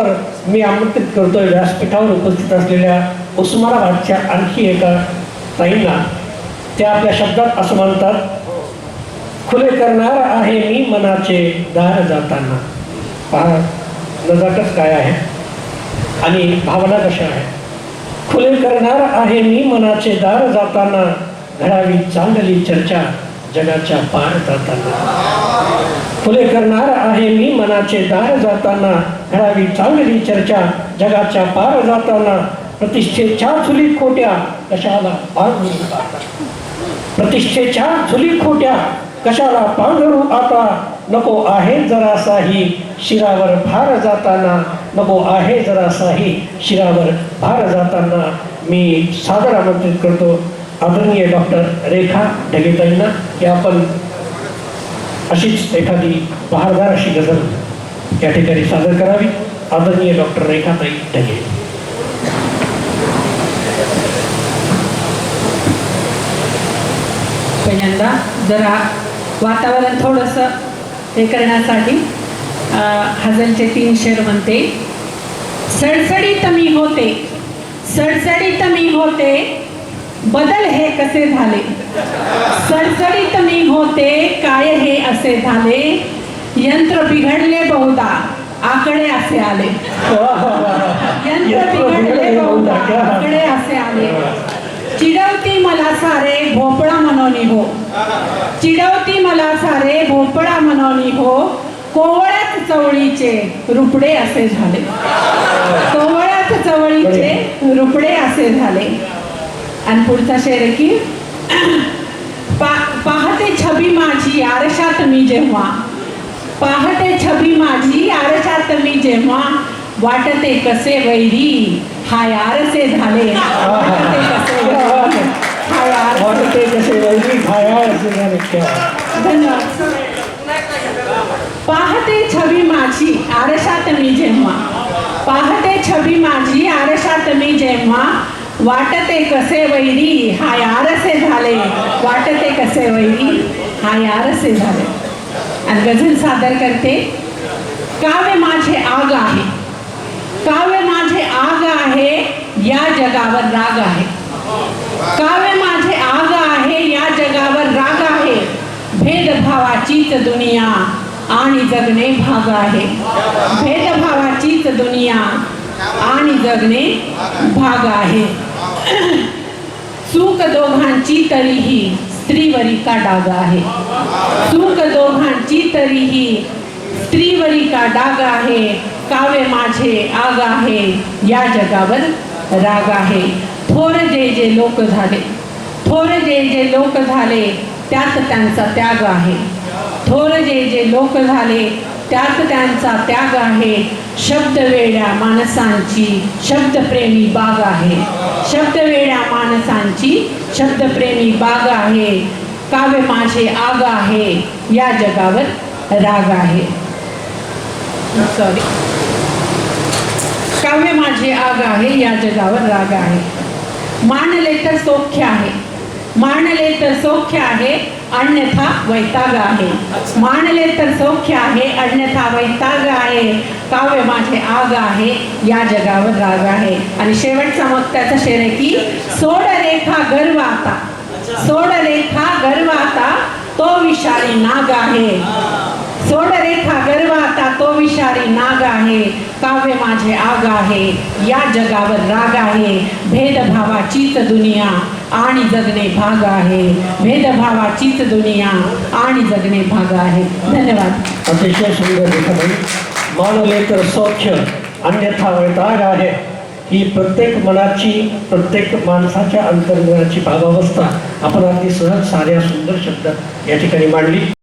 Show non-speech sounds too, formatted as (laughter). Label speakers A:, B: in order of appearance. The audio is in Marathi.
A: तर मी आमंत्रित करतोय व्यासपीठावर उपस्थित असलेल्या उस्मानाबादच्या आणखी एका ताईंना. त्या आपल्या शब्दात असं म्हणतात खुले करणार आहे मी मनाचे दार जाताना. पहा नजाकत काय आहे आणि भावना कशा आहे? खुले करणार आहे मी मनाचे दार जाताना घडावी चांगली चर्चा जगाच्या पार जाताना. खुले करणार आहे मी मनाचे दार जाताना घडावी चांगली चर्चा जगाच्या पार जाताना प्रतिष्ठेच्या चुली खोट्या कशाला पांघरू आता? प्रतिष्ठेच्या चुली खोट्या कशाला पांघरू आता? नको आहे जरासाही शिरावर भार जाताना नको आहे जरासाही शिरावर भार जाताना. मी सादर आमंत्रित करतो. आदरणीय डॉक्टर रेखा ढगेताईंना की आपण अशीच एखादी बहारदार अशी गजल या ठिकाणी सादर करावी. आदरणीय डॉक्टर रेखाताई ढगे.
B: पहिल्यांदा जरा वातावरण थोडंसं हे करण्यासाठी अं, हजलचे तीन शेर म्हणते सडसडीत मी होते सडसडीत मी होते बदल हे कसे झाले? होते काय हे असे झाले? यंत्र बिघडले बहुधा आकडे असे आले. यंत्र बिघडले बहुधा आकडे असे आले. चिडवती मला सारे भोपळा मनोनी हो. चिडवती मला सारे भोपळा मनोनी हो. कोवळ्यात चवळीचे रुपडे असे झाले. कोवळ्यात चवळीचे रुपडे असे झाले. आणि पुढचा शेर की पा- पाहते छबी माझी आरशात मी जेव्हा. पाहते छबी माझी आरशात मी जेव्हा. वाटते कसे वैरी? हाय आरसे झाले. वाटते कसे वैरी? हाय आरसे.
A: झाले.
B: पाहते छबी माझी आरशात मी जेव्हा. पाहते छबी माझी आरशात मी जेव्हा. वाटते कसे वैरी? हाय झाले वाटते कसे वैरी हा यार असे झाले. आणि गझल सादर करते काव्य माझे आग आहे. काव्य माझे आग आहे या जगावर राग आहे. काव्य माझे आग आहे या जगावर राग आहे. भेदभावाचीच दुनिया आणि जगणे भाग आहे. भेदभावाचीच दुनिया आणि जगणे भाग आहे. (clears throat) चूक दोघांची तरीही स्त्रीवरी का डाग आहे. सुख दोघांची तरीही स्त्रीवरी का डाग आहे. कावे माझे आग आहे. या जगावर राग आहे. थोर जे जे लोक झाले थोर जे जे लोक झाले त्यात त्यांचा त्याग आहे. थोर जे जे लोक झाले त्यात त्यांचा त्याग आहे. शब्द वेड्या माणसांची शब्दप्रेमी बाग आहे. शब्द वेड्या माणसांची शब्दप्रेमी बाग आहे काव्य माझे आग आहे या जगावर राग आहे. सॉरी काव्य माझे आग आहे या जगावर राग आहे. मानले तर सौख्य आहे. मानले तर सौख्य आहे अन्यथा वैताग आहे. मानले तर सौख्य आहे अन्यथा वैताग आहे. काव्य माझे आग आहे या जगावर राग आहे. आणि शेवटचा मग त्याचा शेर आहे की सोड रेखा गर्व आता. सोड रेखा गर्व आता तो विषारी नाग आहे. सोड रेखा गर्व आता तो विषारी नाग आहे. काव्य माझे आग आहे या जगावर राग आहे. भेदभावाचीच दुनिया. आणि जगणे भाग आहे. भेदभावाचीच दुनिया आणि जगणे भाग आहे. धन्यवाद.
A: अतिशय सुंदर लेखन मानले तर स्वच्छ अन्यथा वैताग आहे. ही प्रत्येक मनाची प्रत्येक माणसाच्या अंतर्मनाची भावावस्था आपण अगदी सहज साध्या सुंदर शब्दात या ठिकाणी मांडली.